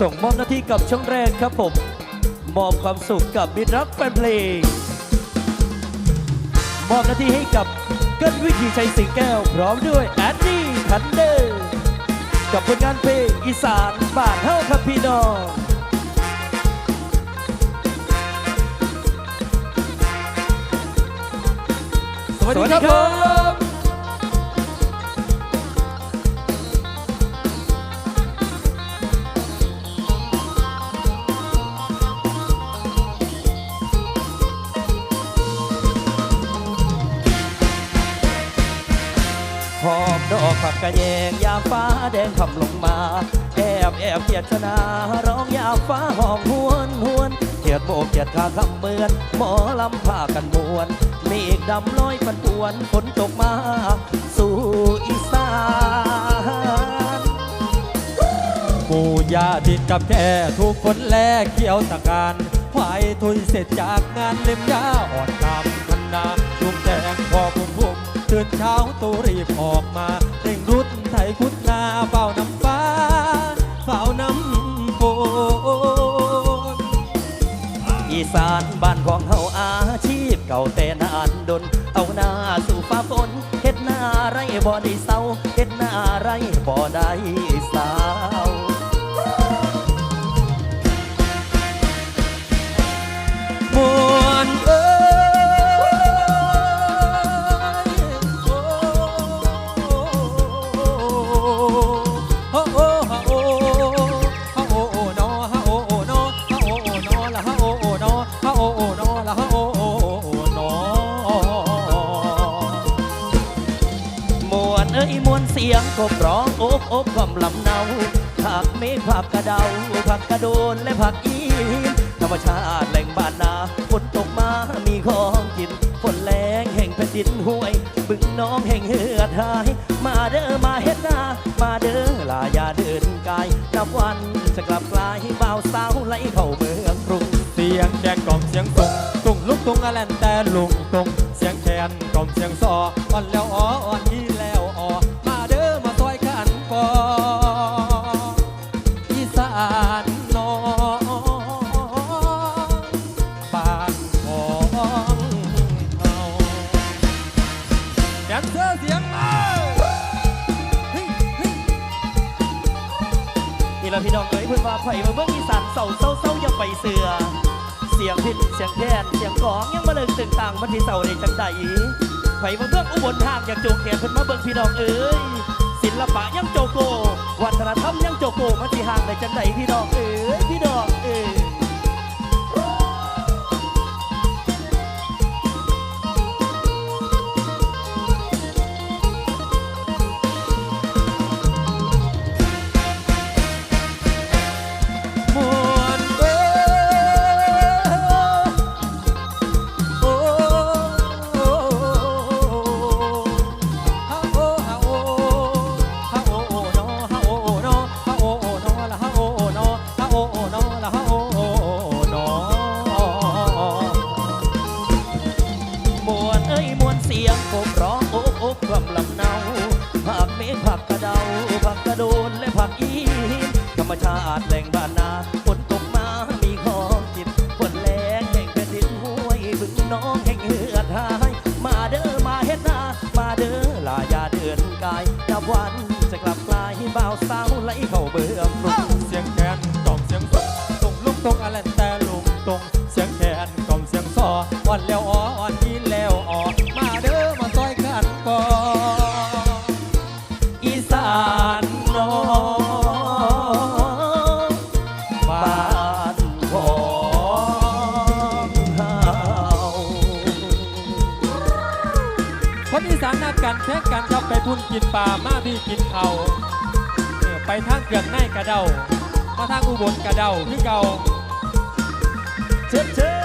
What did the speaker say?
ส่งมอบหน้าที่กับช่องแรกครับผม มอบความสุขกับมิตรรักแฟนเพลง มอบหน้าที่ให้กับเกิดวิธีชัยสิงแก้ว พร้อมด้วยแอดดี้ทันเดอร์ กับผลงานเพลงอีสานบานเฮาครับพี่น้องสวัสดีครับ อบดอกกระแยงยามฟ้าแดงคำลงมา แอบแอบเกียดชนา ร้องยามฟ้าห้องหวนหวนเกียดโบกเกียดขาคำเมือน หมอลำผ้ากันมวนเมฆดำลอยปันปวนฝนตกมา สู่อีสานปูยาดินกับแก่ทุกคนแลกเขียวตะการควายทุยเสร็จจากงานเล็มยาอ่อนคำพันนา นเช้าตูรีบออกมาเร่งรุดไถคุดนาเฝ้าน้ำฟ้าเฝ้าน้ำฝนอีสานบ้านของเฮาอาชีพเก่าแต่นานดน เอาหน้าสู่ฟ้าฝนเฮ็ดหน้าไรบ่ได้เศร้าเฮ็ดหน้าไรบ่ได้สา สียงกบร้องโอ๊บโอบกล่อมลำเนาผักเมฆผักกระเดาผักกระโดนและผักอีนธรรมชาติแหล่งบ้านนาฝนตกมามีของกินฝนแรงแห่งแผ่นดินห้วย บึงน้องแห่งเหือดหาย มาเด้อมาเฮ็ดนามาเด้อลาอย่าเดินกายนับวันจะกลับกลายบ่าวสาวไหลเข้าเมืองกรุงเสียงแดงกล่อมเสียงตุงตุงลุกตุงอะแลนแต่ลุงตุงเสียงแคนกล่อมเสียงซออ่อนแล้วอ๋ออ่อน นเซอร์เสียงมานี่ละพี่น้องเอ๋ยเพื่อนว่าไผ่มาเบิ่งอีสานเศร้าเศร้าเศร้าย่าไปเสือ เสียงพินเสียงแคนเสียงกลองยังมาเลิงตึงต่างมันที่เศร้าในจังใดไผ่มาเบิ่งอุบลทางอยากโจกแขนเพิ่นมาเบิ่งพี่น้องเอ๋ยศิลปะยังโจโกวัฒนธรรมยังโจโกมันที่ห่างในจังใดพี่น้องเอ๋ยาติแหล่งบ้านนาฝนตกมามีของกินฝนแรงแห่งแผ่นดินห้วยบึงน้องแห่งเหือดหายมาเด้อมาเฮ็ดนามาเด้อลายาเดินกายนับวันจะกลับกลายบ่าวสาวไหลเข้าเบื่อมรุงเสียงแคนกล่อมเสียงสุกตุงลุกตุงอะแลนแต่ลุงตุงเสียงแคนกล่อมเสียงซออ่อนแล้วอ๋อ คนอีสานนักกันแข่งกันครับไปพุ่นกินปลามาพี่กินเขาไปทางเกืองในกระเดามาทางอุบลกระเดาพี่เก่าเช็ดเชิญ